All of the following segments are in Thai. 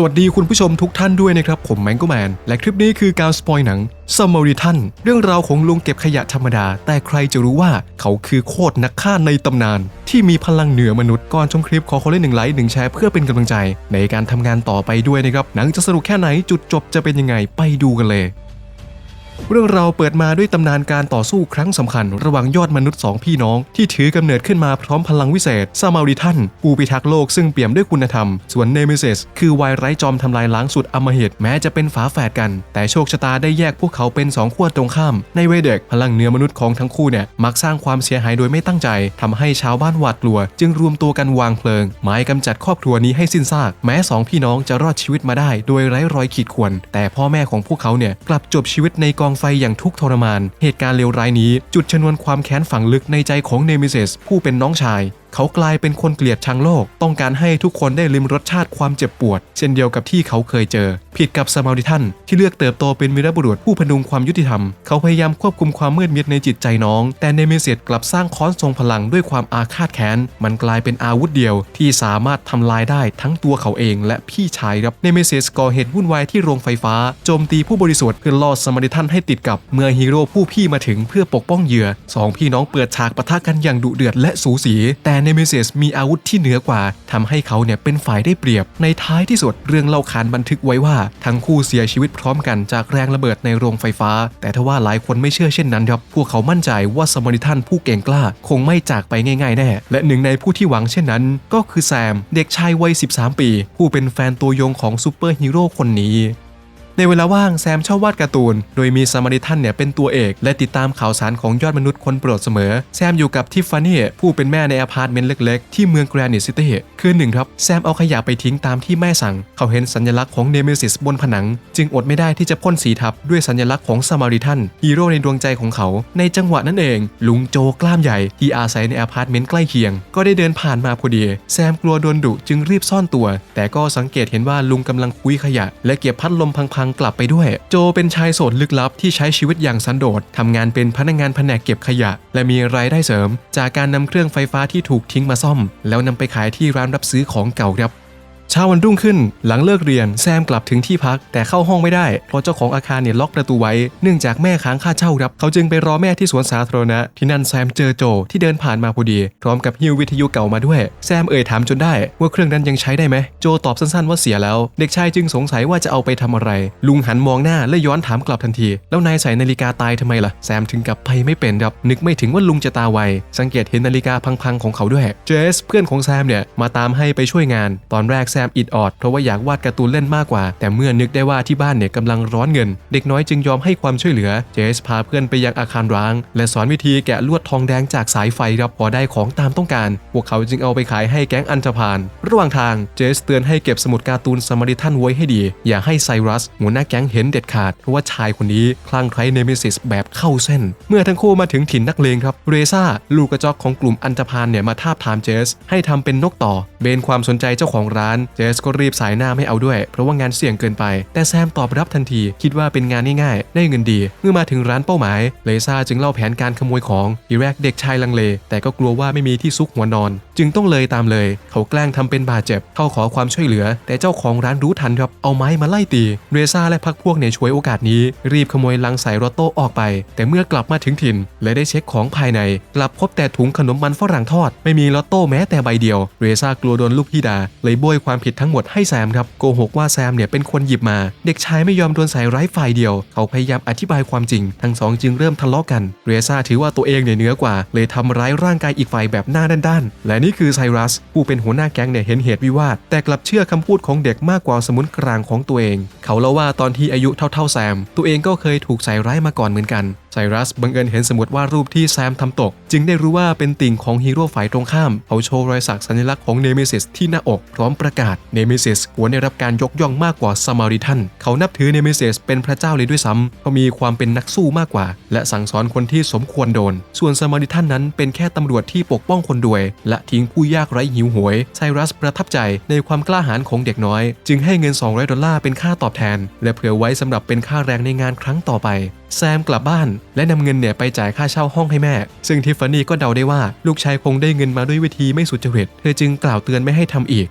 สวัสดีคุณผู้ชมทุกท่านด้วยนะครับ ผมแมงโกแมน และคลิปนี้คือการสปอยหนังซัมมอริทันเรื่องราวของลุงเก็บขยะธรรมดา แต่ใครจะรู้ว่าเขาคือโคตรนักฆ่าในตำนาน ที่มีพลังเหนือมนุษย์ก่อนชมคลิปขอคนละหนึ่งไลค์หนึ่งแชร์เพื่อเป็นกำลังใจ ในการทำงานต่อไปด้วยนะครับหนังจะสนุกแค่ไหนจุดจบจะเป็นยังไงไปดูกันเลย เรื่องเราเปิดมาด้วยตำนานการต่อสู้ครั้งสำคัญ ระหว่างยอดมนุษย์สองพี่น้อง ที่ถือกำเนิดขึ้นมาพร้อมพลังวิเศษซามาริทันผู้พิทักษ์โลกซึ่งเปี่ยมด้วยคุณธรรม ส่วนเนมิเซสคือวายไร้จอมทำลายล้างสุดอมหิตแม้จะเป็นฝาแฝดกัน แต่โชคชะตาได้แยกพวกเขาเป็นสองขั้วตรงข้าม ในวัยเด็กพลังเนื้อมนุษย์ของทั้งคู่เนี่ยมักสร้างความเสียหายโดยไม่ตั้งใจทำให้ชาวบ้านหวาดกลัว จึงรวมตัวกันวางเพลิง หมายกำจัดครอบครัวนี้ให้สิ้นซาก แม้สองพี่น้องจะรอดชีวิตมาได้ โดยไร้รอยขีดข่วนแต่พ่อแม่ของพวกเขาเนี่ยกลับจบชีวิตในกองไฟอย่างทุกทรมาน เหตุการณ์เลวร้ายนี้ จุดชนวนความแค้นฝังลึกในใจของเนมิเซสผู้เป็นน้องชาย เขากลายเป็นคนเกลียดชังโลก ต้องการให้ทุกคนได้ลิมรสชาติความเจ็บปวด เช่นเดียวกับที่เขาเคยเจอ ผิดกับสมาริทันที่เลือกเติบโตเป็นวีรบุรุษผู้พนุงความยุติธรรม เขาพยายามควบคุมความมืดมิดในจิตใจน้อง แต่เนมิเซสกลับสร้างค้อนทรงพลังด้วยความอาฆาตแค้น มันกลายเป็นอาวุธเดียวที่สามารถทำลายได้ทั้งตัวเขาเอง และพี่ชายครับ เนมิเซสก่อเหตุวุ่นวายที่โรงไฟฟ้า โจมตีผู้บริสุทธิ์เพื่อล่อสมาริทันให้ติดกับ เมื่อฮีโร่ผู้พี่มาถึงเพื่อปกป้องเหยื่อสองพี่น้องเปิดฉากปะทะกันอย่างดุเดือดและสูสี แต่เนมิเซสมีอาวุธที่เหนือกว่าทำให้เขาเนี่ยเป็นฝ่ายได้เปรียบ ในท้ายที่สุดเรื่องเล่าขานบันทึกไว้ว่า ทั้งคู่เสียชีวิตพร้อมกันจากแรงระเบิดในโรงไฟฟ้า แต่ทว่าหลายคนไม่เชื่อเช่นนั้นครับ พวกเขามั่นใจว่าสมาริทันผู้เก่งกล้า คงไม่จากไปง่ายๆแน่ และหนึ่งในผู้ที่หวังเช่นนั้น ก็คือแซม เด็กชายวัย 13 ปี ผู้เป็นแฟนตัวยงของซูเปอร์ฮีโร่คนนี้ ในเวลาว่างแซมชอบวาดการ์ตูน โดยมีสมาริทันเนี่ยเป็นตัวเอก และติดตามข่าวสารของยอดมนุษย์คนโปรดเสมอ แซมอยู่กับทิฟฟานี่ผู้เป็นแม่ในอพาร์ตเมนต์เล็กๆ ที่เมืองแกรนิตซิตี้คืนหนึ่งครับ แซมเอาขยะไปทิ้งตามที่แม่สั่ง เขาเห็นสัญลักษณ์ของเนมิซิสบนผนัง จึงอดไม่ได้ที่จะพ่นสีทับด้วยสัญลักษณ์ของสมาริทันฮีโร่ในดวงใจของเขา ในจังหวะนั้นเอง ลุงโจกล้ามใหญ่ที่อาศัยในอพาร์ตเมนต์ใกล้เคียง ก็ได้เดินผ่านมาพอดี แซมกลัวโดนดุจึงรีบซ่อนตัว แต่ก็สังเกตเห็นว่าลุงกำลังคุยขยะ และเก็บพัดลมพังงกลับไปด้วย โจเป็นชายโสดลึกลับที่ใช้ชีวิตอย่างสันโดษทำงานเป็นพนักงานแผนกเก็บขยะ และมีรายได้เสริม จากการนำเครื่องไฟฟ้าที่ถูกทิ้งมาซ่อม แล้วนำไปขายที่ร้านรับซื้อของเก่าครับ เช้าวันรุ่งขึ้นหลังเลิกเรียนแซมกลับถึงที่พัก แต่เข้าห้องไม่ได้ เพราะเจ้าของอาคารเนี่ยล็อกประตูไว้ เนื่องจากแม่ค้างค่าเช่าครับ เขาจึงไปรอแม่ที่สวนสาธารณะ ที่นั่นแซมเจอโจที่เดินผ่านมาพอดี พร้อมกับฮิววิทยุเก่ามาด้วย แซมเอ่ยถามจนได้ ว่าเครื่องนั้นยังใช้ได้ไหม โจตอบสั้นๆว่าเสียแล้ว เด็กชายจึงสงสัยว่าจะเอาไปทำอะไร ลุงหันมองหน้าและย้อนถามกลับทันที แล้วนายใส่นาฬิกาตายทำไมล่ะ แซมถึงกับไปไม่เป็นครับ นึกไม่ถึงว่าลุงจะตาไว สังเกตเห็นนาฬิกาพังๆของเขาด้วย เจส เพื่อนของแซมเนี่ยมาตามให้ไปช่วยงาน ตอนแรกแซมอิดออดเพราะว่าอยากวาดการ์ตูนเล่นมากกว่า แต่เมื่อนึกได้ว่าที่บ้านเนี่ยกำลังร้อนเงิน เด็กน้อยจึงยอมให้ความช่วยเหลือ เจสพาเพื่อนไปยังอาคารร้าง และสอนวิธีแกะลวดทองแดงจากสายไฟรับพอได้ของตามต้องการ พวกเขาจึงเอาไปขายให้แก๊งอันธพาลระหว่างทางเจสเตือนให้เก็บสมุดการ์ตูนสมาริทันไว้ให้ดี อย่าให้ไซรัสหัวหน้าแก๊งเห็นเด็ดขาดเพราะว่าชายคนนี้คลั่งไคล้เนมิซิสแบบเข้าเส้น เมื่อทั้งคู่มาถึงถิ่นนักเลงครับเรซ่าลูกกระจอกของกลุ่มอันธพาลเนี่ยมาทาบทามเจส ให้ทำเป็นนกต่อ เบนความสนใจเจ้าของร้านเจสก็รีบสายหน้าไม่เอาด้วย เพราะว่างานเสี่ยงเกินไป แต่แซมตอบรับทันที คิดว่าเป็นงานง่ายๆ ได้เงินดี เมื่อมาถึงร้านเป้าหมาย เลซ่าจึงเล่าแผนการขโมยของทีแรกเด็กชายลังเล แต่ก็กลัวว่าไม่มีที่ซุกหัวนอน จึงต้องเลยตามเลย เขาแกล้งทำเป็นบาดเจ็บ เข้าขอความช่วยเหลือ แต่เจ้าของร้านรู้ทันครับ เอาไม้มาไล่ตี เรซ่าและพักพวกเนี่ยช่วยโอกาสนี้ รีบขโมยลังใส่รถโต้ออกไป แต่เมื่อกลับมาถึงถิ่น และได้เช็คของภายใน กลับพบแต่ถุงขนมมันฝรั่งทอด ไม่มีลอตโต้แม้แต่ใบเดียว เรซ่ากลัวโดนลูกพี่ด่าเลยโบยความผิดทั้งหมดให้แซมครับ โกหกว่าแซมเนี่ยเป็นคนหยิบมา เด็กชายไม่ยอมโดนใส่ร้ายฝ่ายเดียว เขาพยายามอธิบายความจริง ทั้งสองจึงเริ่มทะเลาะกัน เรซ่าถือว่าตัวเองเนี่ยเหนือกว่า เลยทำร้ายร่างกายอีกฝ่ายแบบหน้าด้านๆและนี่คือไซรัสผู้เป็นหัวหน้าแก๊งเนี่ยเห็นเหตุวิวาท แต่กลับเชื่อคำพูดของเด็กมากกว่าสมุนกลางของตัวเอง เขาเล่าว่าตอนที่อายุเท่าๆแซม ตัวเองก็เคยถูกใส่ร้ายมาก่อนเหมือนกัน ซรัสบังเอิญเห็นสมุดวาดรูปที่แซมทำตก จึงได้รู้ว่าเป็นติ่งของฮีโร่ฝ่ายตรงข้ามเขาโชว์รอยสักสัญลักษณ์ของเนมิซิสที่หน้าอกพร้อมประกาศเนมิซิสควรได้รับการยกย่องมากกว่าสมาริทันเขานับถือเนมิซิสเป็นพระเจ้าเลยด้วยซ้ำเขามีความเป็นนักสู้มากกว่า และสั่งสอนคนที่สมควรโดน ส่วนสมาริทันนั้นเป็นแค่ตำรวจที่ปกป้องคนรวย และทิ้งผู้ยากไร้หิวโหวยไซรัสประทับใจในความกล้าหาญของเด็กน้อย จึงให้เงิน 200 ดอลลาร์เป็นค่าตอบแทน และเผื่อไว้สำหรับเป็นค่าแรงในงานครั้งต่อไป แซมกลับบ้านและนำเงินเนี่ยไปจ่ายค่าเช่าห้องให้แม่ ซึ่งทิฟฟานี่ก็เดาได้ว่าลูกชายคงได้เงินมาด้วยวิธีไม่สุจริต เธอจึงกล่าวเตือนไม่ให้ทำอีก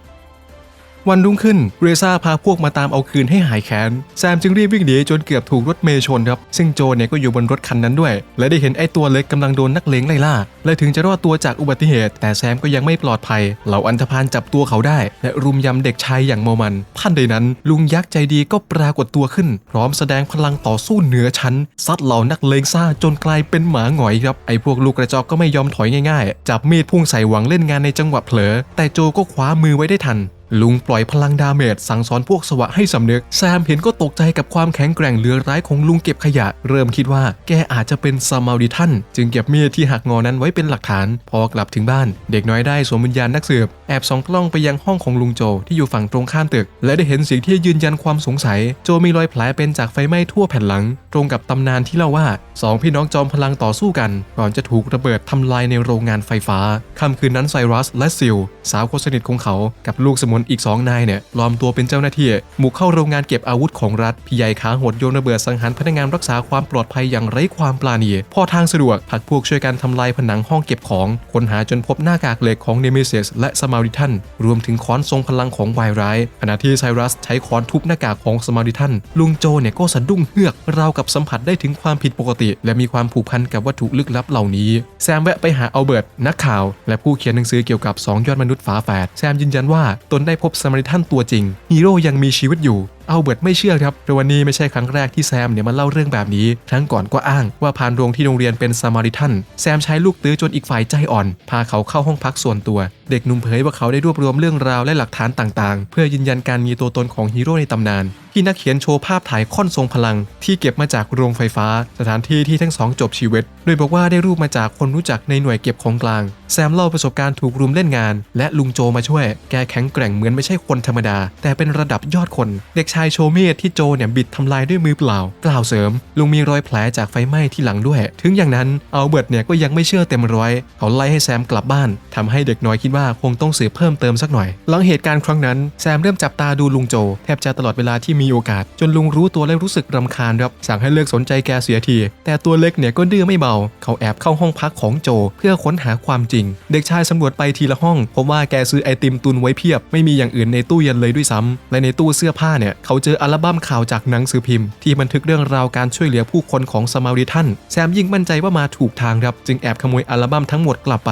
วันรุ่งขึ้นเรซ่าพาพวกมาตามเอาคืนให้หายแค้นแซมจึงรีบวิ่งหนีจนเกือบถูกรถเมย์ชนครับ ซึ่งโจเนี่ยก็อยู่บนรถคันนั้นด้วย และได้เห็นไอ้ตัวเล็กกำลังโดนนักเลงไล่ล่า และถึงจะรอดตัวจากอุบัติเหตุ แต่แซมก็ยังไม่ปลอดภัย เหล่าอันธพาลจับตัวเขาได้ และรุมยำเด็กชายอย่างเมามันท่านใดนั้น ลุงยักษ์ใจดีก็ปรากฏตัวขึ้น พร้อมแสดงพลังต่อสู้เหนือชั้นซัดเหล่านักเลงซ่าจนกลายเป็นหมาหงอยครับไอ้พวกลูกกระจอกก็ไม่ยอมถอยง่ายๆ จับมีดพุ่งใส่หวังเล่นงานในจังหวะเผลอ แต่โจก็คว้ามือไว้ได้ทัน ลุงปล่อยพลังดาเมจสั่งสอนพวกสวะให้สำนึก แซมเห็นก็ตกใจกับความแข็งแกร่งเหลือร้ายของลุงเก็บขยะ เริ่มคิดว่าแกอาจจะเป็นซามาริทันจึงเก็บมีดที่หักงอนั้นไว้เป็นหลักฐาน พอกลับถึงบ้าน เด็กน้อยได้สวมวิญญาณนักสืบ แอบส่องกล้องไปยังห้องของลุงโจที่อยู่ฝั่งตรงข้ามตึก และได้เห็นสิ่งที่ยืนยันความสงสัย โจมีรอยแผลเป็นจากไฟไหม้ทั่วแผ่นหลัง ตรงกับตำนานที่เล่าว่าสองพี่น้องจอมพลังต่อสู้กันก่อนจะถูกระเบิดทำลายในโรงงานไฟฟ้าค่ำคืนนั้นไซรัสและซิลสาวคนสนิทของเขากับลูกสมุนอีกสองนายเนี่ยปลอมตัวเป็นเจ้าหน้าที่บุกเข้าโรงงานเก็บอาวุธของรัฐพี่ใหญ่ขาโหดโยนระเบิดสังหารพนักงานรักษาความปลอดภัยอย่างไร้ความปราณี พอทางสะดวกผักพวกช่วยกันทำลายผนังห้องเก็บของค้นหาจนพบหน้ากากเหล็กของเนมิเซสและสมาริทันรวมถึงค้อนทรงพลังของวายร้ายขณะที่ไซรัสใช้ค้อนทุบหน้ากากของสมาริทันลุงโจเนี่ยก็สะดุ้งเฮือกราวกับสัมผัสได้ถึงความผิดปกติ และมีความผูกพันกับวัตถุลึกลับเหล่านี้ แซมแวะไปหาอัลเบิร์ตนักข่าว และผู้เขียนหนังสือเกี่ยวกับ 2 ยอดมนุษย์ฝาแฝดแซมยืนยันว่าตนได้พบสมาริทันตัวจริงฮีโร่ยังมีชีวิตอยู่ อัลเบิร์ตไม่เชื่อครับแต่วันนี้ไม่ใช่ครั้งแรกที่แซมเนี่ยมาเล่าเรื่องแบบนี้ ครั้งก่อนก็อ้างว่าพานโรงที่โรงเรียนเป็นสมาริทันแซมใช้ลูกตื้อจนอีกฝ่ายใจอ่อน พาเขาเข้าห้องพักส่วนตัว เด็กหนุ่มเผยว่าเขาได้รวบรวมเรื่องราวและหลักฐานต่างๆ เพื่อยืนยันการมีตัวตนของฮีโร่ในตำนานที่นักเขียนโชว์ภาพถ่ายค่อนทรงพลัง ที่เก็บมาจากโรงไฟฟ้า สถานที่ที่ทั้งสองจบชีวิต โดยบอกว่าได้รูปมาจากคนรู้จักในหน่วยเก็บของกลาง แซมเล่าประสบการณ์ถูกรุมเล่นงาน และลุงโจมาช่วย แกแข็งแกร่งเหมือนไม่ใช่คนธรรมดา แต่เป็นระดับยอดคน เด็กชายโชเมธที่โจเนี่ยบิดทำลายด้วยมือเปล่า กล่าวเสริม ลุงมีรอยแผลจากไฟไหม้ที่หลังด้วย ถึงอย่างนั้นอัลเบิร์ตเนี่ยก็ยังไม่เชื่อเต็มร้อย เขาไล่ให้แซมกลับบ้านทำให้เด็กน้อยคิดว่าคงต้องสืบเพิ่มเติมสักหน่อย หลังเหตุการณ์ครั้งนั้นแซมเริ่มจับตาดูลุงโจ แทบจะตลอดเวลาที่มีโอกาส จนลุงรู้ตัวและรู้สึกรำคาญครับสั่งให้เลิกสนใจแกเสียที แต่ตัวเล็กเนี่ยก็ดื้อไม่เบา เขาแอบเข้าห้องพักของโจ เพื่อค้นหาความจริง เด็กชายสำรวจไปทีละห้องพบว่าแกซื้อไอติมตุนไว้เพียบ ไม่มีอย่างอื่นในตู้เย็นเลยด้วยซ้ำและในตู้เสื้อผ้าเนี่ยเขาเจออัลบั้มข่าวจากหนังสือพิมพ์ ที่บันทึกเรื่องราวการช่วยเหลือผู้คนของสมาริทันแซมยิ่งมั่นใจว่ามาถูกทางครับ จึงแอบขโมยอัลบั้มทั้งหมดกลับไป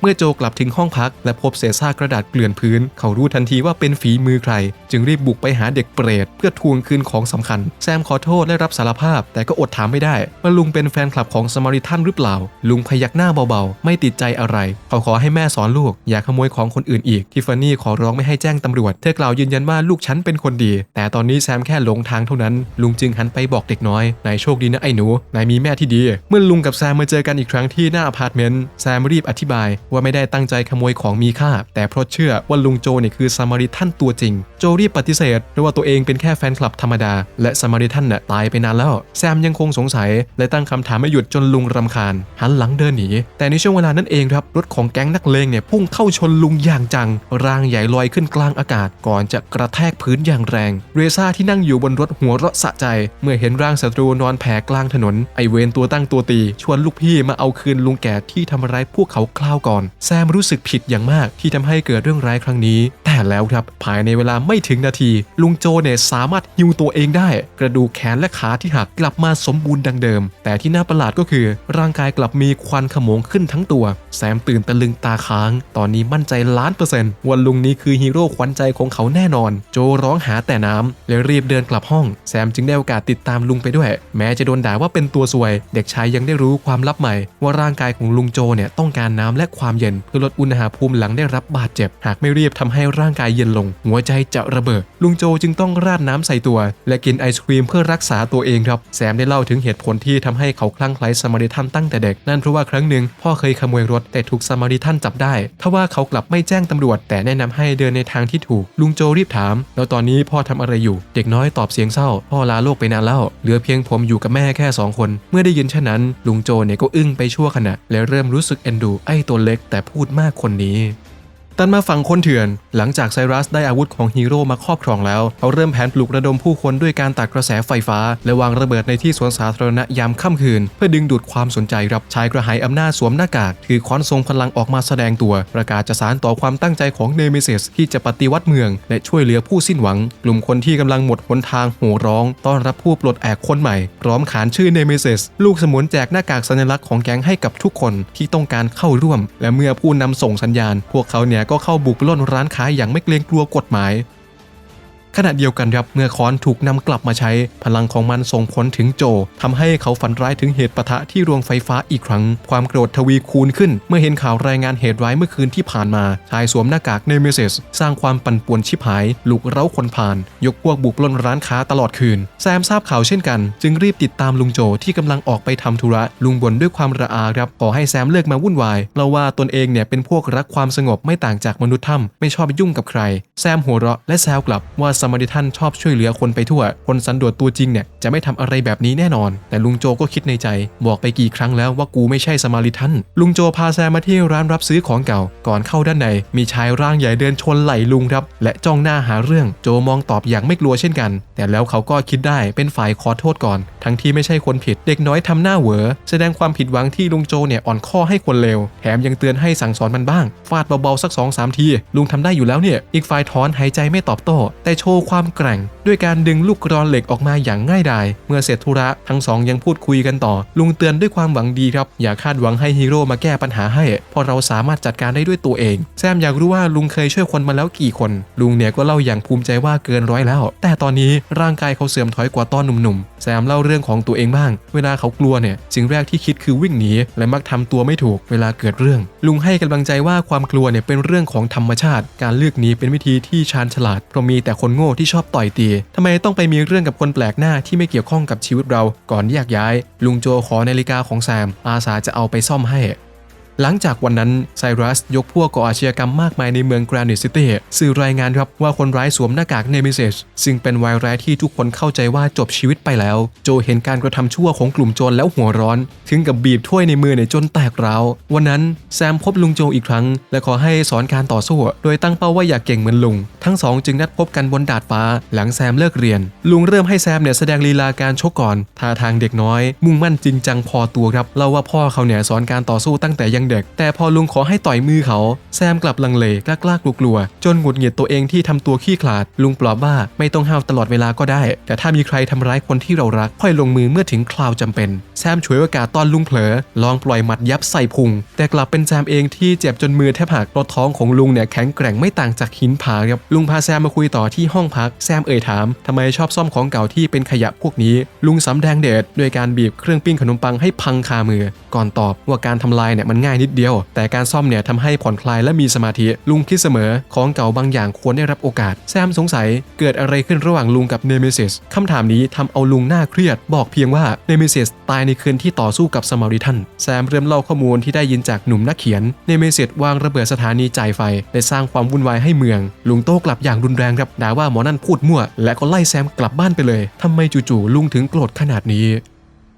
เมื่อโจกลับถึงห้องพัก และพบเศษซากกระดาษเกลื่อนพื้น เขารู้ทันทีว่าเป็นฝีมือใคร จึงรีบบุกไปหาเด็กเปรตเพื่อทวงคืนของสำคัญ แซมขอโทษและรับสารภาพ แต่ก็อดถามไม่ได้ว่าลุงเป็นแฟนคลับของสมาริทันหรือเปล่า ลุงพยักหน้าเบาๆ ไม่ติดใจอะไร เขาขอให้แม่สอนลูก อย่าขโมยของคนอื่นอีกทิฟฟานี่ขอร้องไม่ให้แจ้งตำรวจ เธอกล่าวยืนยันว่าลูกฉันเป็นคนดี แต่ตอนนี้แซมแค่หลงทางเท่านั้น ลุงจึงหันไปบอกเด็กน้อย นายโชคดีนะไอ้หนู นายมีแม่ที่ดี เมื่อลุงกับแซมมาเจอกันอีกครั้งที่หน้าอพาร์ตเมนต์ แซมรีบอธิบายว่าไม่ได้ตั้งใจขโมยของมีค่า แต่เพราะเชื่อว่าลุงโจเนี่ยคือสมาริทันตัวจริง โจรีบปฏิเสธด้วยว่าตัวเองเป็นแค่แฟนคลับธรรมดา และสมาริทันน่ะตายไปนานแล้ว แซมยังคงสงสัย และตั้งคำถามไม่หยุดจนลุงรำคาญ หันหลังเดินหนีแต่ในช่วงเวลานั้นเองครับรถของแก๊งนักเลงเนี่ยพุ่งเข้าชนลุงอย่างจัง ร่างใหญ่ลอยขึ้นกลางอากาศ ก่อนจะกระแทกพื้นอย่างแรง เรซ่าที่นั่งอยู่บนรถหัวเราะสะใจ เมื่อเห็นร่างศัตรูนอนแผ่กลางถนนไอเวนตัวตั้งตัวตี ชวนลูกพี่มาเอาคืนลุงแก่ที่ทำร้ายพวกเขาคราวก่อนแซมรู้สึกผิดอย่างมากที่ทำให้เกิดเรื่องร้ายครั้งนี้ แต่แล้วครับภายในเวลาไม่ถึงนาที ลุงโจเนี่ยสามารถฮิวตัวเองได้ กระดูกแขนและขาที่หักกลับมาสมบูรณ์ดังเดิม แต่ที่น่าประหลาดก็คือ ร่างกายกลับมีควันขโมงขึ้นทั้งตัว แซมตื่นตะลึงตาค้าง ตอนนี้มั่นใจล้านเปอร์เซ็นต์ว่าลุงนี้คือฮีโร่ขวัญใจของเขาแน่นอน โจร้องหาแต่น้ำและรีบเดินกลับห้อง แซมจึงได้โอกาสติดตามลุงไปด้วย แม้จะโดนด่าว่าเป็นตัวซวย เด็กชายยังได้รู้ความลับใหม่ ว่าร่างกายของลุงโจเนี่ยต้องการน้ำและความเย็นเพื่อลดอุณหภูมิหลังได้รับบาดเจ็บ หากไม่รีบทำให้ร่างกายเย็นลง หัวใจจะระเบิด ลุงโจจึงต้องราดน้ำใส่ตัว และกินไอศครีมเพื่อรักษาตัวเองครับแซมได้เล่าถึงเหตุผลที่ทำให้เขาคลั่งไคล้สมาริทันตั้งแต่เด็ก นั่นเพราะว่าครั้งหนึ่งพ่อเคยขโมยรถแต่ถูกสมาริทันจับได้ทว่าเขากลับไม่แจ้งตำรวจ แต่แนะนำให้เดินในทางที่ถูก ลุงโจรีบถาม แล้วตอนนี้พ่อทำอะไรอยู่ เด็กน้อยตอบเสียงเศร้า พ่อลาโลกไปนานแล้วเหลือเพียงผมอยู่กับแม่แค่สองคน เมื่อได้ยินเช่นนั้น ลุงโจเนี่ยก็อึ้งไปชั่วขณะ และเริ่มรู้สึกเอ็นดูไอ้ตัวเล็กแต่พูดมากคนนี้ ตันมาฝั่งคนเถื่อน หลังจากไซรัสได้อาวุธของฮีโร่มาครอบครองแล้วเขาเริ่มแผนปลุกระดมผู้คนด้วยการตัดกระแสไฟฟ้า และวางระเบิดในที่สวนสาธารณะยามค่ำคืน เพื่อดึงดูดความสนใจรับชายกระหายอำนาจสวมหน้ากาก ถือค้อนทรงพลังออกมาแสดงตัว ประกาศจะสารต่อความตั้งใจของเนมิเซสที่จะปฏิวัติเมือง และช่วยเหลือผู้สิ้นหวัง กลุ่มคนที่กำลังหมดหนทางโห่ร้อง ต้อนรับผู้ปลดแอกคนใหม่ พร้อมขานชื่อเนมิเซสลูกสมุนแจกหน้ากากสัญลักษณ์ของแก๊งให้กับทุกคนที่ต้องการเข้าร่วม และเมื่อผู้นำส่งสัญญาณ พวกเขาเนี่ยก็เข้าบุกปล้นร้านค้าอย่างไม่เกรงกลัวกฎหมาย ขณะเดียวกันครับเมื่อค้อนถูกนำกลับมาใช้ พลังของมันส่งผลถึงโจทำให้เขาฝันร้ายถึงเหตุปะทะที่โรงไฟฟ้าอีกครั้ง ความโกรธทวีคูณขึ้น เมื่อเห็นข่าวรายงานเหตุร้ายเมื่อคืนที่ผ่านมา ชายสวมหน้ากากเนเมเซสสร้างความปั่นป่วนชิบหาย ลุกเร้าคนผ่าน ยกพวกบุกปล้นร้านค้าตลอดคืน แซมทราบข่าวเช่นกัน จึงรีบติดตามลุงโจที่กำลังออกไปทำธุระลุงบ่นด้วยความระอาครับขอให้แซมเลิกมาวุ่นวายเล่าว่าตนเองเนี่ยเป็นพวกรักความสงบไม่ต่างจากมนุษย์ถ้ำไม่ชอบไปยุ่งกับใคร แซมหัวเราะและแซวกลับว่าสมาริทันชอบช่วยเหลือคนไปทั่ว คนสันโดษตัวจริงเนี่ยจะไม่ทำอะไรแบบนี้แน่นอน แต่ลุงโจก็คิดในใจ บอกไปกี่ครั้งแล้วว่ากูไม่ใช่สมาริทันลุงโจพาแซมมาที่ร้านรับซื้อของเก่า ก่อนเข้าด้านใน มีชายร่างใหญ่เดินชนไหล่ลุงครับ และจ้องหน้าหาเรื่องโจมองตอบอย่างไม่กลัวเช่นกัน แต่แล้วเขาก็คิดได้เป็นฝ่ายขอโทษก่อน ทั้งที่ไม่ใช่คนผิด เด็กน้อยทำหน้าเหวอแสดงความผิดหวังที่ลุงโจเนี่ยอ่อนข้อให้คนเลวแถมยังเตือนให้สั่งสอนมันบ้างฟาดเบาๆสัก2อสามทีลุงทำได้อยู่แล้วเนี่ยอีกฝ่ายถอนหายใจไม่ตอบโต้แต่โชว์ความแกร่ง ด้วยการดึงลูกกรอนเหล็กออกมาอย่างง่ายดาย เมื่อเสร็จธุระทั้งสองยังพูดคุยกันต่อ ลุงเตือนด้วยความหวังดีครับ อย่าคาดหวังให้ฮีโร่มาแก้ปัญหาให้ เพราะเราสามารถจัดการได้ด้วยตัวเอง แซมอยากรู้ว่าลุงเคยช่วยคนมาแล้วกี่คน ลุงเนี่ยก็เล่าอย่างภูมิใจว่าเกินร้อยแล้ว แต่ตอนนี้ร่างกายเขาเสื่อมถอยกว่าตอนหนุ่มๆ แซมเล่าเรื่องของตัวเองบ้าง เวลาเขากลัวเนี่ยสิ่งแรกที่คิดคือวิ่งหนีและมักทำตัวไม่ถูกเวลาเกิดเรื่อง ลุงให้กำลังใจว่าความกลัวเนี่ยเป็นเรื่องของธรรมชาติ การเลือกหนีเป็นวิธีที่ชาญฉลาดเพราะมีแต่คนโง่ที่ชอบต่อยตีทำไมต้องไปมีเรื่องกับคนแปลกหน้าที่ไม่เกี่ยวข้องกับชีวิตเรา ก่อนแยกย้าย ลุงโจขอนาฬิกาของแซม อาสาจะเอาไปซ่อมให้ หลังจากวันนั้นไซรัสยกพวกก่ออาชญากรรมมากมายในเมืองแกรนิตซิตี้สื่อรายงานครับว่าคนร้ายสวมหน้ากากเนมิเซสซึ่งเป็นวายร้ายที่ทุกคนเข้าใจว่าจบชีวิตไปแล้ว โจเห็นการกระทำชั่วของกลุ่มโจรแล้วหัวร้อน ถึงกับบีบถ้วยในมือเนี่ยจนแตกร้าววันนั้นแซมพบลุงโจอีกครั้ง และขอให้สอนการต่อสู้ โดยตั้งเป้าว่าอยากเก่งเหมือนลุง ทั้งสองจึงนัดพบกันบนดาดฟ้า หลังแซมเลิกเรียน ลุงเริ่มให้แซมเนี่ยแสดงลีลาการชกก่อนท่าทางเด็กน้อย มุ่งมั่นจริงจังพอตัวครับเล่าว่าพ่อเขาเนี่ยสอนการต่อสู้ตั้งแต่ยังเด็ก แต่พอลุงขอให้ต่อยมือเขา แซมกลับลังเลกล้ากล้ากลัวๆจนหงุดหงิดตัวเองที่ทำตัวขี้ขลาด ลุงปลอบว่าไม่ต้องห้าวตลอดเวลาก็ได้ แต่ถ้ามีใครทำร้ายคนที่เรารัก ค่อยลงมือเมื่อถึงคราวจำเป็น แซมฉวยโอกาสตอนลุงเผลอ ลองปล่อยหมัดยับใส่พุง แต่กลับเป็นแซมเองที่เจ็บจนมือแทบหักเพราะท้องของลุงเนี่ยแข็งแกร่งไม่ต่างจากหินผาครับลุงพาแซมมาคุยต่อที่ห้องพัก แซมเอ่ยถามทำไมชอบซ่อมของเก่าที่เป็นขยะพวกนี้ ลุงสำแดงเดชด้วยการบีบเครื่องปิ้งขนมปังให้พังคามือ ก่อนตอบว่าการทำลายเนี่ยมันง่ายนิดเดียว แต่การซ่อมเนี่ยทำให้ผ่อนคลายและมีสมาธิ ลุงคิดเสมอ ของเก่าบางอย่างควรได้รับโอกาส แซมสงสัยเกิดอะไรขึ้นระหว่างลุงกับเนมิซิสคำถามนี้ทำเอาลุงหน้าเครียด บอกเพียงว่าเนมิซิสตายในคืนที่ต่อสู้กับสมาริทันแซมเริ่มเล่าข้อมูลที่ได้ยินจากหนุ่มนักเขียนเนมิซิสวางระเบิดสถานีจ่ายไฟและสร้างความวุ่นวายให้เมือง ลุงโต้กลับอย่างรุนแรงครับด่าว่าหมอนั่นพูดมั่ว และก็ไล่แซมกลับบ้านไปเลยทำไมจู่ๆลุงถึงโกรธขนาดนี้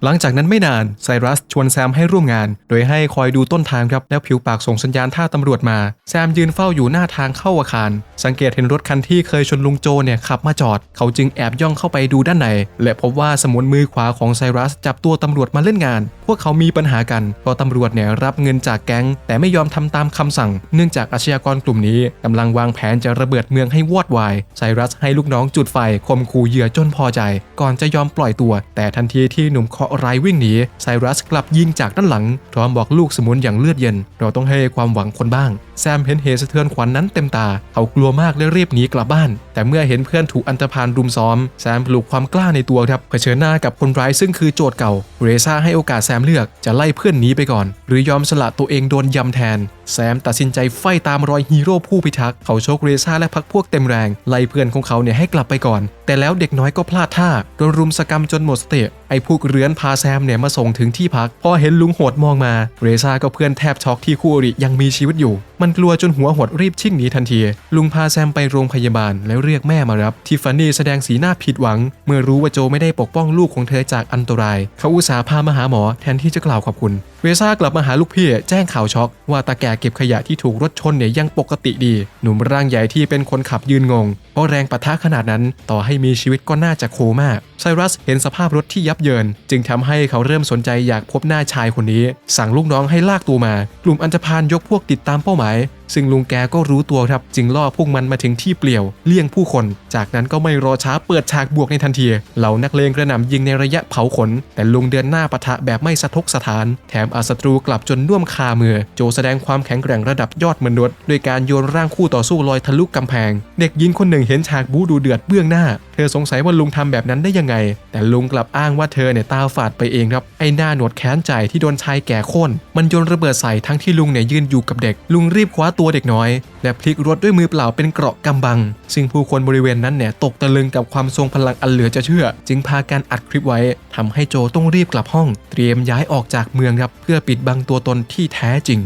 หลังจากนั้นไม่นานไซรัสชวนแซมให้ร่วมงาน โดยให้คอยดูต้นทางครับแล้วผิวปากส่งสัญญาณท่าตำรวจมา แซมยืนเฝ้าอยู่หน้าทางเข้าอาคาร สังเกตเห็นรถคันที่เคยชนลุงโจเนี่ยขับมาจอด เขาจึงแอบย่องเข้าไปดูด้านใน และพบว่าสมุนมือขวาของไซรัสจับตัวตำรวจมาเล่นงาน พวกเขามีปัญหากันเพราะตำรวจเนี่ยรับเงินจากแก๊ง แต่ไม่ยอมทำตามคำสั่ง เนื่องจากอาชญากรกลุ่มนี้กำลังวางแผนจะระเบิดเมืองให้วอดวายไซรัสให้ลูกน้องจุดไฟข่มขู่เหยื่อจนพอใจ ก่อนจะยอมปล่อยตัว แต่ทันทีที่หนุ่มเคาะห์ร้ายวิ่งหนีไซรัสกลับยิงจากด้านหลังพร้อมบอกลูกสมุนอย่างเลือดเย็น เราต้องให้ความหวังคนบ้าง แซมเห็นเหตุสะเทือนขวัญนนั้นเต็มตา เขากลัวมากและรีบหนีกลับบ้าน แต่เมื่อเห็นเพื่อนถูกอันตรพานรุมซ้อม แซมปลุกความกล้าในตัวครับเผชิญหน้ากับคนร้ายซึ่งคือโจทย์เก่า เรซ่าให้โอกาสแซมเลือกจะไล่เพื่อนหนีไปก่อน หรือยอมสละตัวเองโดนยำแทน แซมตัดสินใจไฟตามรอยฮีโร่ผู้พิทักษ์เขาโชกเรซ่าและพักพวกเต็มแรงไล่เพื่อนของเขาเนี่ยให้กลับไปก่อน แต่แล้วเด็กน้อยก็พลาดท่าโดนรุมสกรรมจนหมดสติไอ้พวกเรือนพาแซมเนี่ยมาส่งถึงที่พัก พอเห็นลุงโหดมองมา เรซ่าก็เพื่อนแทบช็อกที่คู่อริยังมีชีวิตอยู่ มันกลัวจนหัวหดรีบชิ่งหนีทันที ลุงพาแซมไปโรงพยาบาลแล้วเรียกแม่มารับ ทิฟฟานี่แสดงสีหน้าผิดหวัง เมื่อรู้ว่าโจไม่ได้ปกป้องลูกของเธอจากอันตราย เขาอุตส่าห์พามาหาหมอแทนที่จะกล่าวขอบคุณเวซ่ากลับมาหาลูกพี่แจ้งข่าวช็อก ว่าตาแก่เก็บขยะที่ถูกรถชนเนี่ยยังปกติดี หนุ่มร่างใหญ่ที่เป็นคนขับยืนงง เพราะแรงปะทะขนาดนั้น ต่อให้มีชีวิตก็น่าจะโคม่า ไซรัสเห็นสภาพรถที่ยับเยิน จึงทำให้เขาเริ่มสนใจอยากพบหน้าชายคนนี้ สั่งลูกน้องให้ลากตัวมา กลุ่มอันธพาลยกพวกติดตามเป้าหมาย ซึ่งลุงแกก็รู้ตัวครับ จึงล่อพวกมันมาถึงที่เปลี่ยวเลี่ยงผู้คน จากนั้นก็ไม่รอช้าเปิดฉากบวกในทันที เหล่านักเลงกระหน่ำยิงในระยะเผาขน แต่ลุงเดินหน้าปะทะแบบไม่สะทกสถาน แถมอาศัตรูกลับจนน่วมคามือ โจแสดงความแข็งแกร่งระดับยอดมนุษย์โดยการโยนร่างคู่ต่อสู้ลอยทะลุกำแพง เด็กหญิงคนหนึ่งเห็นฉากบูดูเดือดเบื้องหน้า เธอสงสัยว่าลุงทำแบบนั้นได้ยังไง แต่ลุงกลับอ้างว่าเธอเนี่ยตาฝาดไปเองครับไอ้หน้าหนวดแค้นใจที่โดนชายแก่ค่นมันโยนระเบิดใส่ทั้งที่ลุงเนี่ยยืนอยู่กับเด็ก ลุงรีบคว้าตัวเด็กน้อย และพลิกรถด้วยมือเปล่าเป็นเกราะกำบัง ซึ่งผู้คนบริเวณนั้นเนี่ยตกตะลึงกับความทรงพลังอันเหลือจะเชื่อ จึงพาการอัดคลิปไว้ทำให้โจต้องรีบกลับห้อง เตรียมย้ายออกจากเมืองครับเพื่อปิดบังตัวตนที่แท้จริง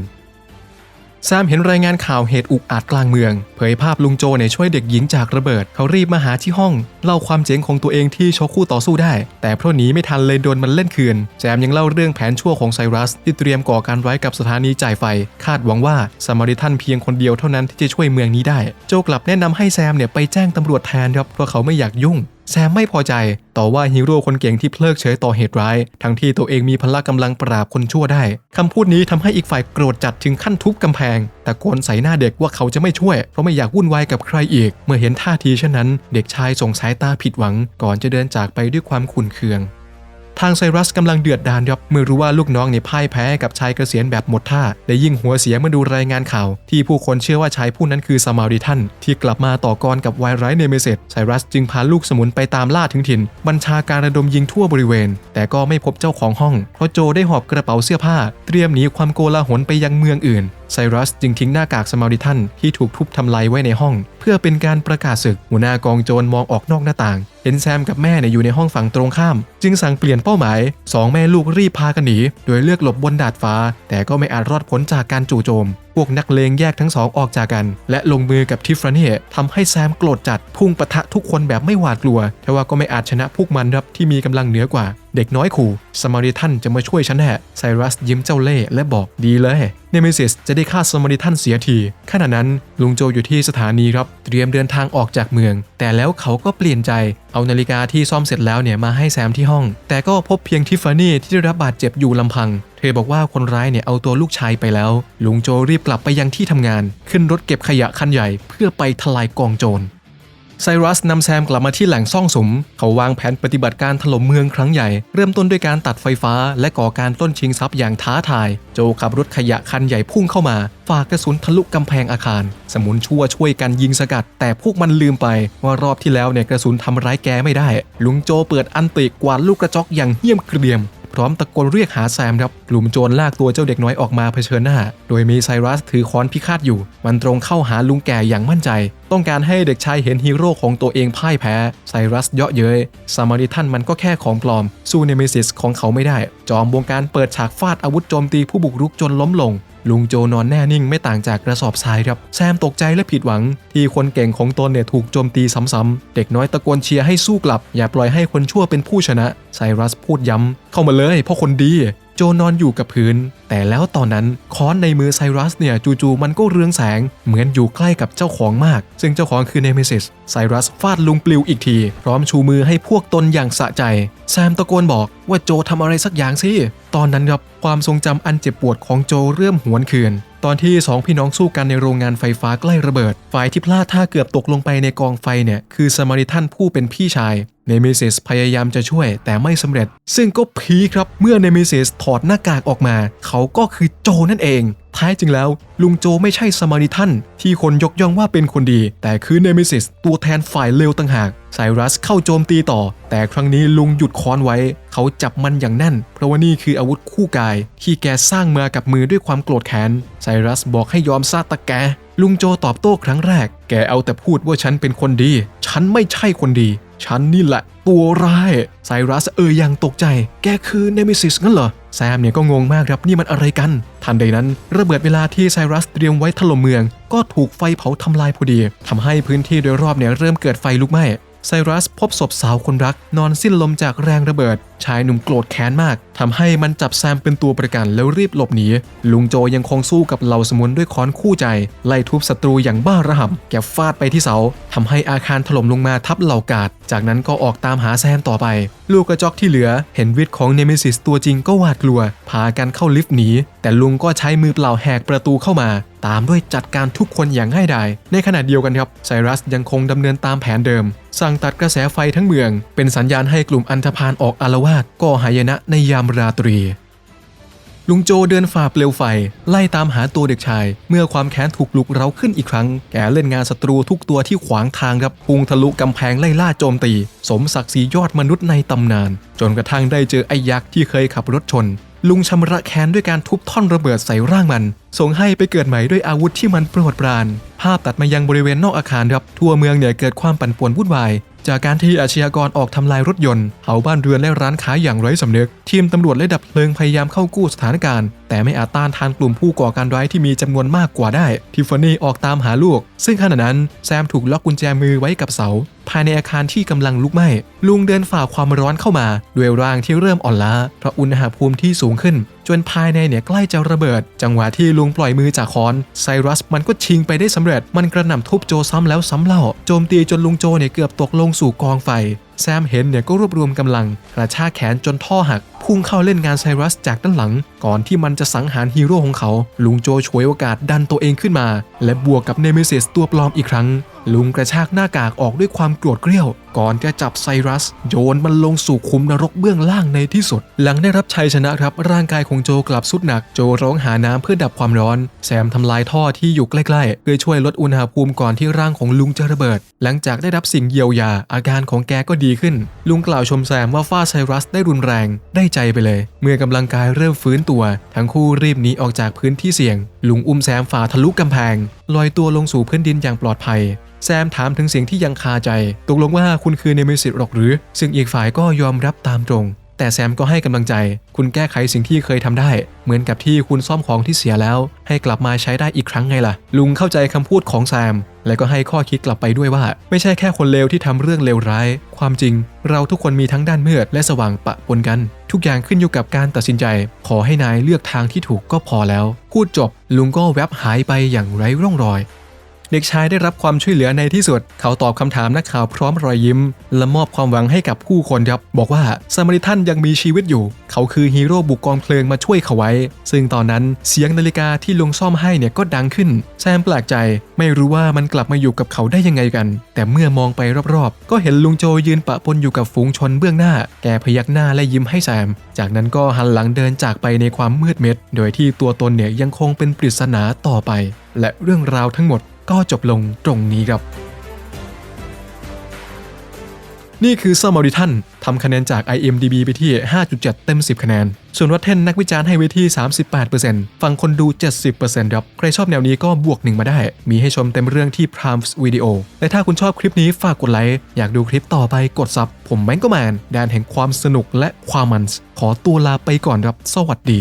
แซมเห็นรายงานข่าวเหตุอุกอาจกลางเมือง เผยภาพลุงโจเนี่ยช่วยเด็กหญิงจากระเบิด เขารีบมาหาที่ห้อง เล่าความเจ๋งของตัวเองที่ชกคู่ต่อสู้ได้ แต่เพราะหนีไม่ทันเลยโดนมันเล่นคืน แซมยังเล่าเรื่องแผนชั่วของไซรัส ที่เตรียมก่อการร้ายกับสถานีจ่ายไฟ คาดหวังว่าสมาริทันเพียงคนเดียวเท่านั้นที่จะช่วยเมืองนี้ได้ โจกลับแนะนำให้แซมเนี่ยไปแจ้งตำรวจแทนครับเพราะเขาไม่อยากยุ่ง แซมไม่พอใจต่อว่าฮีโร่คนเก่งที่เพลิกเฉยต่อเหตุร้าย ทั้งที่ตัวเองมีพละกำลังปราบคนชั่วได้คำพูดนี้ทำให้อีกฝ่ายโกรธจัดถึงขั้นทุบกำแพงแต่โกนใส่หน้าเด็กว่าเขาจะไม่ช่วย เพราะไม่อยากวุ่นวายกับใครอีก เมื่อเห็นท่าทีเช่นนั้น เด็กชายส่งสายตาผิดหวัง ก่อนจะเดินจากไปด้วยความขุ่นเคือง ทางไซรัสกำลังเดือดดาลครับเมื่อรู้ว่าลูกน้องเนี่ยพ่ายแพ้กับชายเกษียณแบบหมดท่า และยิ่งหัวเสียเมื่อดูรายงานข่าว ที่ผู้คนเชื่อว่าชายผู้นั้นคือสมาริทันที่กลับมาต่อกรกับไวร้ายเนเมเซตไซรัสจึงพาลูกสมุนไปตามล่าถึงถิ่น บัญชาการระดมยิงทั่วบริเวณ แต่ก็ไม่พบเจ้าของห้อง เพราะโจได้หอบกระเป๋าเสื้อผ้า เตรียมหนีความโกลาหลไปยังเมืองอื่น ไซรัสจึงทิ้งหน้ากากสมาริทันที่ถูกทุบทำลายไว้ในห้อง เพื่อเป็นการประกาศศึก หัวหน้ากองโจรมองออกนอกหน้าต่าง เห็นแซมกับแม่เนี่ยอยู่ในห้องฝั่งตรงข้าม จึงสั่งเปลี่ยนเป้าหมายสองแม่ลูกรีบพากันหนีโดยเลือกหลบบนดาดฟ้า แต่ก็ไม่อาจรอดพ้นจากการจู่โจม พวกนักเลงแยกทั้งสองออกจากกัน และลงมือกับทิฟฟานี่ทำให้แซมโกรธจัดพุ่งปะทะทุกคนแบบไม่หวาดกลัว แต่ว่าก็ไม่อาจชนะพวกมันครับที่มีกำลังเหนือกว่า เด็กน้อยขู่สมาริทันจะมาช่วยฉันแน่ไซรัสยิ้มเจ้าเล่ห์และบอกดีเลยเนเมซิสจะได้ฆ่าสมาริทันเสียทีขณะนั้นลุงโจอยู่ที่สถานีครับเตรียมเดินทางออกจากเมือง แต่แล้วเขาก็เปลี่ยนใจ เอานาฬิกาที่ซ่อมเสร็จแล้วเนี่ยมาให้แซมที่ห้อง แต่ก็พบเพียงทิฟฟานี่ที่ได้รับบาดเจ็บอยู่ลำพัง ธอบอกว่าคนร้ายเนี่ยเอาตัวลูกชายไปแล้ว ลุงโจรีบกลับไปยังที่ทำงาน ขึ้นรถเก็บขยะคันใหญ่เพื่อไปทลายกองโจรไซรัสนำแซมกลับมาที่แหล่งซ่องสม เขาวางแผนปฏิบัติการถล่มเมืองครั้งใหญ่ เริ่มต้นด้วยการตัดไฟฟ้า และก่อการต้นชิงทรัพย์อย่างท้าทาย โจขับรถขยะคันใหญ่พุ่งเข้ามา ฝากกระสุนทะลุกำแพงอาคาร สมุนชั่วช่วยกันยิงสกัด แต่พวกมันลืมไป ว่ารอบที่แล้วเนี่ยกระสุนทำร้ายแกไม่ได้ ลุงโจเปิดอันติกวาดลูกกระจอกอย่างเหี้ยมเกรียม พร้อมตะโกนเรียกหาแซมครับกลุ่มโจรลากตัวเจ้าเด็กน้อยออกมาเผชิญหน้า โดยมีไซรัสถือค้อนพิฆาตอยู่ มันตรงเข้าหาลุงแก่อย่างมั่นใจ ต้องการให้เด็กชายเห็นฮีโร่ของตัวเองพ่ายแพ้ ไซรัสเยาะเย้ยซามาริทันมันก็แค่ของปลอม สู้เนเมซิสของเขาไม่ได้ จอมวงการเปิดฉากฟาดอาวุธโจมตีผู้บุกรุกจนล้มลง ลุงโจนอนแน่นิ่งไม่ต่างจากกระสอบทรายครับ แซมตกใจและผิดหวัง ที่คนเก่งของตนเนี่ยถูกโจมตีซ้ำๆ เด็กน้อยตะโกนเชียร์ให้สู้กลับ อย่าปล่อยให้คนชั่วเป็นผู้ชนะ ไซรัสพูดย้ำ เข้ามาเลยเพราะคนดี โจนอนอยู่กับพื้น แต่แล้วตอนนั้นค้อนในมือไซรัสเนี่ยจู่ๆมันก็เรืองแสง เหมือนอยู่ใกล้กับเจ้าของมาก ซึ่งเจ้าของคือเนเมซิสไซรัสฟาดลุงปลิวอีกที พร้อมชูมือให้พวกตนอย่างสะใจ แซมตะโกนบอกว่าโจทำอะไรสักอย่างสิ ตอนนั้นครับความทรงจำอันเจ็บปวดของโจเริ่มหวนคืน ตอนที่สองพี่น้องสู้กันในโรงงานไฟฟ้าใกล้ระเบิด ฝ่ายที่พลาดท่าเกือบตกลงไปในกองไฟเนี่ยคือสมาริทันผู้เป็นพี่ชายเนมิซิสพยายามจะช่วยแต่ไม่สำเร็จ ซึ่งก็พีคครับเมื่อเนมิซิสถอดหน้ากากออกมา เขาก็คือโจนั่นเอง ท้ายจริงแล้ว ลุงโจไม่ใช่สมาริทันที่คนยกย่องว่าเป็นคนดี แต่คือเนมิซิสตัวแทนฝ่ายเลวต่างหากไซรัสเข้าโจมตีต่อ แต่ครั้งนี้ลุงหยุดค้อนไว้ เขาจับมันอย่างแน่น เพราะว่านี่คืออาวุธคู่กาย ที่แกสร้างมากับมือด้วยความโกรธแค้นไซรัสบอกให้ยอมซาตะแก ลุงโจตอบโต้ครั้งแรก แกเอาแต่พูดว่าฉันเป็นคนดี ฉันไม่ใช่คนดี ฉันนี่แหละ ตัวร้ายไซรัสเอ่ยอย่างตกใจ แกคือเนมิซิสงั้นเหรอ แซมเนี่ยก็งงมากครับนี่มันอะไรกัน ทันใดนั้น ระเบิดเวลาที่ไซรัสเตรียมไว้ถล่มเมือง ก็ถูกไฟเผาทำลายพอดีทำให้พื้นที่โดยรอบเนี่ยเริ่มเกิดไฟลุกไหม้ ไซรัสพบศพสาวคนรัก นอนสิ้นลมจากแรงระเบิด ชายหนุ่มโกรธแค้นมากทำให้มันจับแซมเป็นตัวประกันแล้วรีบหลบหนี ลุงโจยังคงสู้กับเหล่าสมุนด้วยค้อนคู่ใจ ไล่ทุบศัตรูอย่างบ้าระห่ำแกฟาดไปที่เสาทำให้อาคารถล่มลงมาทับเหล่ากาด จากนั้นก็ออกตามหาแซมต่อไป ลูกกระจอกที่เหลือ เห็นวิทย์ของเนมิซิสตัวจริงก็หวาดกลัว พากันเข้าลิฟต์หนี แต่ลุงก็ใช้มือเปล่าแหกประตูเข้ามาตามด้วยจัดการทุกคนอย่างง่ายดาย ในขณะเดียวกันครับไซรัสยังคงดำเนินตามแผนเดิม สั่งตัดกระแสไฟทั้งเมือง เป็นสัญญาณให้กลุ่มอันธพาลออกอารวาสก่อหายนะในยามราตรี ลุงโจเดินฝ่าเปลวไฟ ไล่ตามหาตัวเด็กชาย เมื่อความแค้นถูกลุกเร้าขึ้นอีกครั้ง แกเล่นงานศัตรูทุกตัวที่ขวางทางครับพุ่งทะลุกำแพงไล่ล่าโจมตี สมศักดิ์ศรียอดมนุษย์ในตำนาน จนกระทั่งได้เจอไอ้ยักษ์ที่เคยขับรถชน ลุงชำระแค้นด้วยการทุบท่อนระเบิดใส่ร่างมัน ส่งให้ไปเกิดใหม่ด้วยอาวุธที่มันโปรดปราน ภาพตัดมายังบริเวณนอกอาคารครับ ทั่วเมืองเนี่ยเกิดความปั่นป่วนวุ่นวาย จากการที่อาชญากรออกทำลายรถยนต์เผาบ้านเรือนและร้านค้าอย่างไร้สำนึก ทีมตำรวจและดับเพลิงพยายามเข้ากู้สถานการณ์ แต่ไม่อาจต้านทานกลุ่มผู้ก่อการร้ายที่มีจำนวนมากกว่าได้ทิฟฟานี่ออกตามหาลูก ซึ่งขณะนั้นแซมถูกล็อกกุญแจมือไว้กับเสา ภายในอาคารที่กำลังลุกไหม้ลุงเดินฝ่าความร้อนเข้ามา ด้วยร่างที่เริ่มอ่อนล้าเพราะอุณหภูมิที่สูงขึ้น จนภายในเนี่ยใกล้จะระเบิด จังหวะที่ลุงปล่อยมือจากค้อนไซรัสมันก็ชิงไปได้สำเร็จ มันกระหน่ำทุบโจซ้ำแล้วซ้ำเล่าโจมตีจนลุงโจเนี่ยเกือบตกลงสู่กองไฟแซมเห็นเนี่ยก็รวบรวมกำลังกระชากแขนจนท่อหัก พุ่งเข้าเล่นงานไซรัสจากด้านหลัง ก่อนที่มันจะสังหารฮีโร่ของเขา ลุงโจฉวยโอกาสดันตัวเองขึ้นมา และบวกกับเนมิซิสตัวปลอมอีกครั้ง ลุงกระชากหน้ากากออกด้วยความโกรธเกรี้ยว ก่อนจะจับไซรัส โยนมันลงสู่คุมนรกเบื้องล่างในที่สุด หลังได้รับชัยชนะครับ ร่างกายของโจกลับสุดหนักโจร้องหาน้ำเพื่อดับความร้อน แซมทำลายท่อที่อยู่ใกล้ๆเพื่อช่วยลดอุณหภูมิก่อนที่ร่างของลุงจะระเบิด หลังจากได้รับสิ่งเยียวยาอาการของแกก็ดีขึ้น ลุงกล่าวชมแซมว่าฝ้าไซรัสได้รุนแรงได้ใจไปเลย เมื่อกำลังกายเริ่มฟื้นตัว ทั้งคู่รีบหนีออกจากพื้นที่เสี่ยง ลุงอุ้มแซมฝ่าทะลุกำแพง ลอยตัวลงสู่พื้นดินอย่างปลอดภัยแซมถามถึงเสียงที่ยังคาใจ ตกลงว่าคุณคือเนมิสิตหรอกหรือ ซึ่งอีกฝ่ายก็ยอมรับตามตรง แต่แซมก็ให้กำลังใจ คุณแก้ไขสิ่งที่เคยทำได้ เหมือนกับที่คุณซ่อมของที่เสียแล้ว ให้กลับมาใช้ได้อีกครั้งไงล่ะ ลุงเข้าใจคำพูดของแซม และก็ให้ข้อคิดกลับไปด้วยว่า ไม่ใช่แค่คนเลวที่ทำเรื่องเลวร้าย ความจริง เราทุกคนมีทั้งด้านมืดและสว่างปะปนกัน ทุกอย่างขึ้นอยู่กับการตัดสินใจ ขอให้นายเลือกทางที่ถูกก็พอแล้ว พูดจบ ลุงก็แวบหายไปอย่างไร้ร่องรอย เด็กชายได้รับความช่วยเหลือในที่สุด เขาตอบคำถามนักข่าวพร้อมรอยยิ้ม และมอบความหวังให้กับผู้คนครับ บอกว่าซามาริทันยังมีชีวิตอยู่ เขาคือฮีโร่บุกกองเพลิงมาช่วยเขาไว้ ซึ่งตอนนั้นเสียงนาฬิกาที่ลุงซ่อมให้เนี่ยก็ดังขึ้น แซมแปลกใจ ไม่รู้ว่ามันกลับมาอยู่กับเขาได้ยังไงกัน แต่เมื่อมองไปรอบๆ ก็เห็นลุงโจยืนปะปนอยู่กับฝูงชนเบื้องหน้า แกพยักหน้าและยิ้มให้แซม จากนั้นก็หันหลังเดินจากไปในความมืดมิด โดยที่ตัวตนเนี่ยยังคงเป็นปริศนาต่อไป และเรื่องราวทั้งหมด ก็จบลงตรงนี้ครับ นี่คือ s u m m a r i t a n ทำคะแนนจาก IMDB ไปที่ 5.7 เต็ม 10 คะแนน ส่วน Rotten นักวิจารณ์ให้ไว้ที่ 38%ฟังคนดู 70%ครับ ใครชอบแนวนี้ก็บวกหนึ่งมาได้ มีให้ชมเต็มเรื่องที่ Prime Video และถ้าคุณชอบคลิปนี้ฝากกดไลค์ อยากดูคลิปต่อไปกดซับ ผมแมงก็แมนแดนแห่งความสนุกและความมัน ขอตัวลาไปก่อนครับ สวัสดี